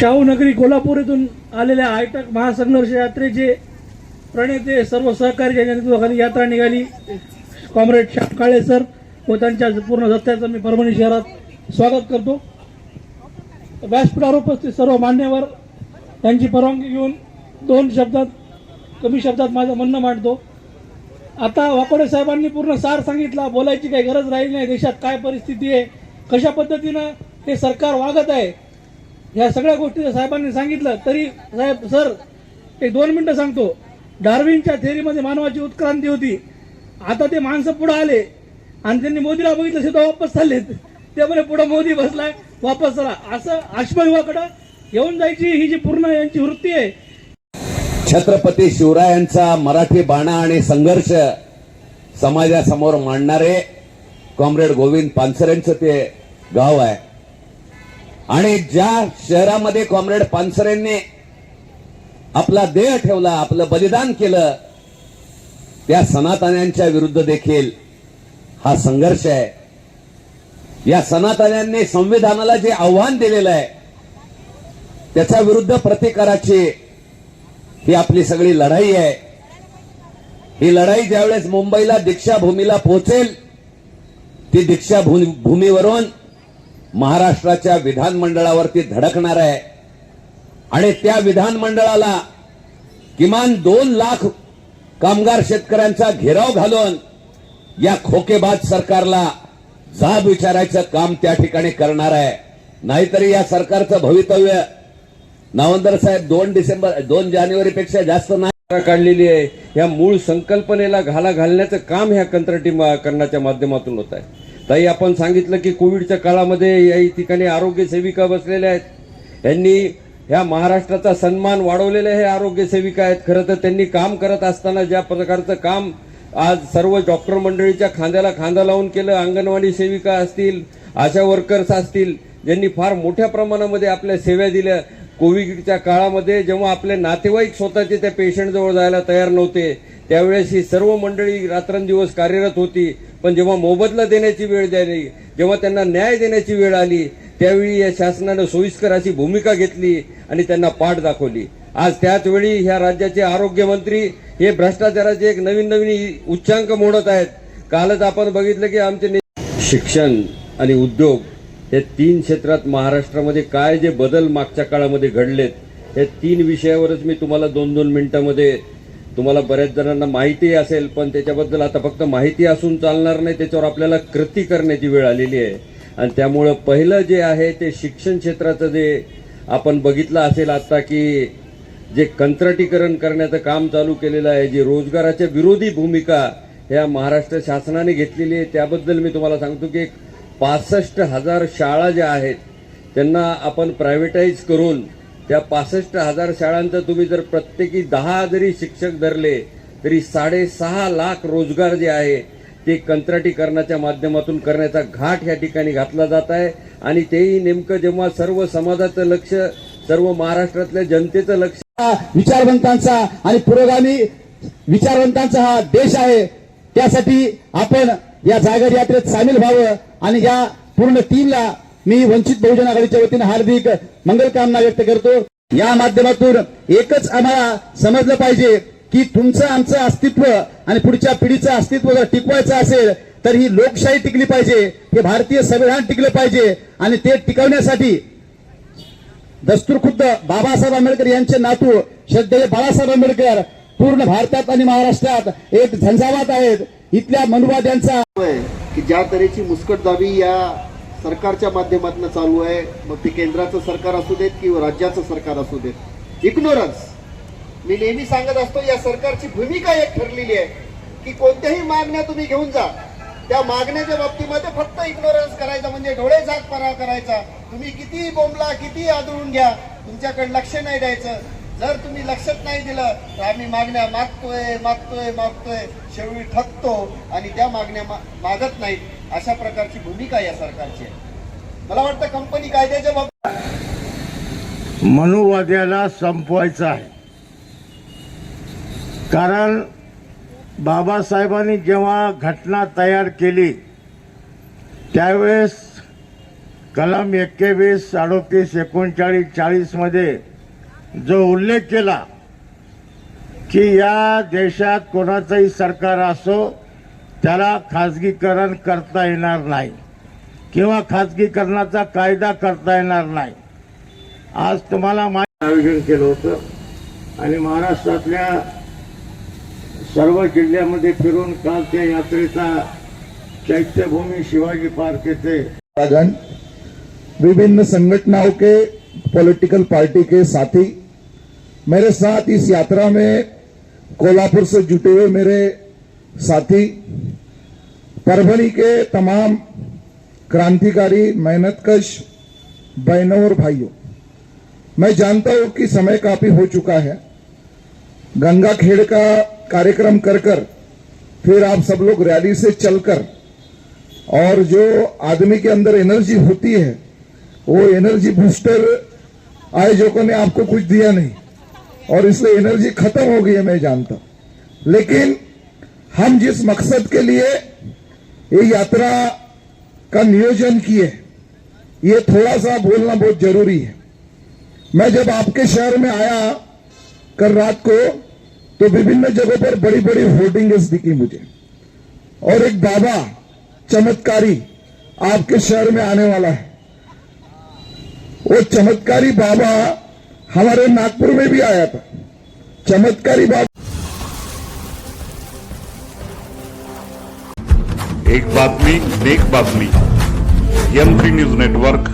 शाहू नगरी कोल्हापूर येथून आलेल्या आयटक महासंघर्ष यात्रेचे प्रणेते सर्व सहकारी ज्यांच्या नेतृत्वाखाली यात्रा निघाली. कॉम्रेड श्याम काळे सर व त्यांच्या पूर्ण रस्त्याचं मी परभणी शहरात स्वागत करतो. व्यासपीठावर उपस्थित सर्व मान्यवर त्यांची परवानगी घेऊन दोन शब्दात कमी शब्दात माझं म्हणणं मांडतो. आता वाकोडे साहेबांनी पूर्ण सार सांगितला बोलायची काही गरज राहिली नाही देशात काय परिस्थिती आहे कशा पद्धतीनं हे सरकार वागत आहे या सगळ्या गोष्टी जर साहेबांनी सांगितलं तरी साहेब सर एक दोन मिनिटं सांगतो. डार्विनच्या थेअरीमध्ये मानवाची उत्क्रांती होती. आता ते माणसं पुढे आले. आणि त्यांनी मोदीला बघितलं सुद्धा वापस चाललेत त्यामुळे पुढे मोदी बसलाय वापस चला. असं आश्मयुगाकडं येऊन जायची ही जी पूर्ण यांची वृत्ती आहे. छत्रपती शिवरायांचा मराठी बाणा आणि संघर्ष समाजासमोर मांडणारे कॉम्रेड गोविंद पानसरेंचं ते गाव आहे. आणि ज्या शहरामध्ये कॉम्रेड पानसरेंनी आपला देह ठेवला आपलं बलिदान केलं त्या सनातन्यांच्या विरुद्ध देखील हा संघर्ष आहे. या सनातन्यांनी संविधानाला जे आव्हान दिलेलं आहे त्याच्या विरुद्ध प्रतिकाराची ही आपली सगळी लढाई आहे. ही लढाई ज्यावेळेस मुंबईला दीक्षाभूमीला पोहोचेल ती दीक्षाभूमीवरून भूमीवरून महाराष्ट्राच्या विधानमंडळावरती धडकणार आहे. आणि त्या विधानमंडळाला किमान दोन लाख कामगार शेतकऱ्यांचा घेराव घालून या खोकेबाज सरकारला जाब विचारायचं काम त्या ठिकाणी करणार आहे. नाहीतरी या सरकारचं भवितव्य नावंदर साहेब दोन डिसेंबर दोन जानेवारीपेक्षा जास्त नाही. काढलेली आहे. या मूळ संकल्पनेला घाला घालण्याचं काम ह्या कंत्राटी करण्याच्या माध्यमातून होत आहे. ताई आपण सांगितलं की कोविडच्या काळामध्ये या ठिकाणी आरोग्य सेविका बसलेल्या आहेत. यांनी ह्या महाराष्ट्राचा सन्मान वाढवलेले हे आरोग्य सेविका आहेत. खरं तर त्यांनी काम करत असताना ज्या प्रकारचं काम आज सर्व डॉक्टर मंडळीच्या खांद्याला खांदा लावून केलं अंगणवाडी सेविका असतील आशा वर्कर्स असतील ज्यांनी फार मोठ्या प्रमाणामध्ये आपल्या सेवा दिल्या. कोविडच्या काळामध्ये जेव्हा आपले नातेवाईक स्वतःचे त्या पेशंटजवळ जायला तयार नव्हते त्यावेळेस ही सर्व मंडळी रात्रंदिवस कार्यरत होती. पण जेव्हा मोबदला देण्याची वेळ झाली जेव्हा त्यांना न्याय देण्याची वेळ आली त्यावेळी या शासनानं सोयीस्कर अशी भूमिका घेतली आणि त्यांना पाठ दाखवली. आज त्याच वेळी ह्या राज्याचे आरोग्यमंत्री हे भ्रष्टाचाराचे एक नवीन नवीन उच्चांक मोडत आहेत. कालच आपण बघितलं की आमचे शिक्षण आणि उद्योग हे तीन क्षेत्रात महाराष्ट्रामध्ये काय जे बदल मागच्या काळामध्ये घडलेत हे तीन विषयावरच मी तुम्हाला दोन दोन मिनिटांमध्ये तुम्हाला बऱ्याच जणांना माहिती असेल पण त्याच्याबद्दल आता फक्त माहिती असून चालणार नाही त्याच्यावर आपल्याला कृती करण्याची वेळ आलेली आहे. आणि त्यामुळं पहिलं जे आहे ते शिक्षण क्षेत्राचं जे आपण बघितलं असेल आता की जे कंत्राटीकरण करण्याचं काम चालू केलेलं आहे जी रोजगाराच्या विरोधी भूमिका ह्या महाराष्ट्र शासनाने घेतलेली आहे त्याबद्दल मी तुम्हाला सांगतो की एक पासष्ट हजार शाळा ज्या आहेत त्यांना आपण प्रायव्हेटाईज करून त्या पासष्ट हजार शाळांचं तुम्ही जर प्रत्येकी दहा जरी शिक्षक धरले तरी साडेसहा लाख रोजगार जे आहे ते कंत्राटीकरणाच्या माध्यमातून करण्याचा घाट या ठिकाणी घातला जात आहे. आणि तेही नेमकं जेव्हा सर्व समाजाचं लक्ष सर्व महाराष्ट्रातल्या जनतेचं लक्ष विचारवंतांचा आणि पुरोगामी विचारवंतांचा हा देश आहे त्यासाठी आपण या जागर यात्रेत सामील व्हावं आणि या पूर्ण टीमला मी वंचित बहुजन आघाडीच्या वतीनं हार्दिक मंगलकामना व्यक्त करतो. या माध्यमातून एकच आम्हाला समजलं पाहिजे की तुमचं आमचं अस्तित्व आणि पुढच्या पिढीचं अस्तित्व जर टिकवायचं असेल तर ही लोकशाही टिकली पाहिजे हे भारतीय संविधान टिकलं पाहिजे आणि ते टिकवण्यासाठी दस्तूर खुद्द बाबासाहेब आंबेडकर यांचे नातू श्रद्धेय बाळासाहेब आंबेडकर पूर्ण भारतात आणि महाराष्ट्रात एक झंझावात आहेत. इथल्या मनुवाद्यांचा की ज्या तऱ्हेची मुस्कटदाबी या सरकारच्या माध्यमातून चालू आहे. मग ते केंद्राचं सरकार असू देत किंवा राज्याचं सरकार असू देत. इग्नोरन्स मी नेहमी सांगत असतो या सरकारची भूमिका एक ठरलेली आहे की कोणत्याही मागण्या तुम्ही घेऊन जा. त्या मागण्याच्या बाबतीमध्ये फक्त इग्नोरन्स करायचा म्हणजे डोळे झाक परा करायचा. तुम्ही किती बोंबला किती आदळून घ्या तुमच्याकडे लक्ष नाही द्यायचं. जर तुम्ही लक्षात नाही दिलं तर आम्ही मागण्या मागतोय मागतोय मागतोय शेवटी ठकतो आणि त्या मागण्या मा- मागत नाहीत अशा प्रकारची भूमिका या सरकारची आहे. मला वाटतं कंपनी कायद्याच्या बाबतीत मनुवाद्याला संपवायचं आहे. कारण बाबासाहेबांनी जेव्हा घटना तयार केली त्यावेळेस कलम एक्केवीस अडोतीस एकोणचाळीस चाळीसमध्ये जो उल्लेख केला की या देशात कोणाचंही सरकार असो त्याला खाजगीकरण करता येणार नाही किंवा खाजगीकरणाचा कायदा करता येणार नाही. आज तुम्हाला माहिती आयोजन केलं होतं आणि महाराष्ट्रातल्या सर्व जिल्ह्यामध्ये फिरून काल त्या यात्रेचा चैत्यभूमी शिवाजी पार्क येथे विभिन्न संगठनों के पॉलिटिकल पार्टी के साथी मेरे साथ इस यात्रा में कोल्हापुर से जुटे हुए मेरे साथी परभनी के तमाम क्रांतिकारी, मेहनतकश बहनों और भाइयों, मैं जानता हूँ कि समय काफ़ी हो चुका है। गंगा खेड़ का कार्यक्रम कर कर फिर आप सब लोग रैली से चलकर और जो आदमी के अंदर एनर्जी होती है, वो एनर्जी बूस्टर आयोजकों ने आपको कुछ दिया नहीं। और इसलिए एनर्जी खत्म हो गई है, मैं जानता हूँ। लेकिन हम जिस मकसद के लिए ये यात्रा का नियोजन किए, ये थोड़ा सा बोलना बहुत ज़रूरी है। मैं जब आपके शहर में आया कल रात को तो विभिन्न जगहों पर बड़ी बड़ी होर्डिंग्स दिखी मुझे। और एक बाबा चमत्कारी आपके शहर में आने वाला है। वो चमत्कारी बाबा हमारे नागपुर में भी आया था। चमत्कारी बात। एक बातमी नेक बातमी। M three news network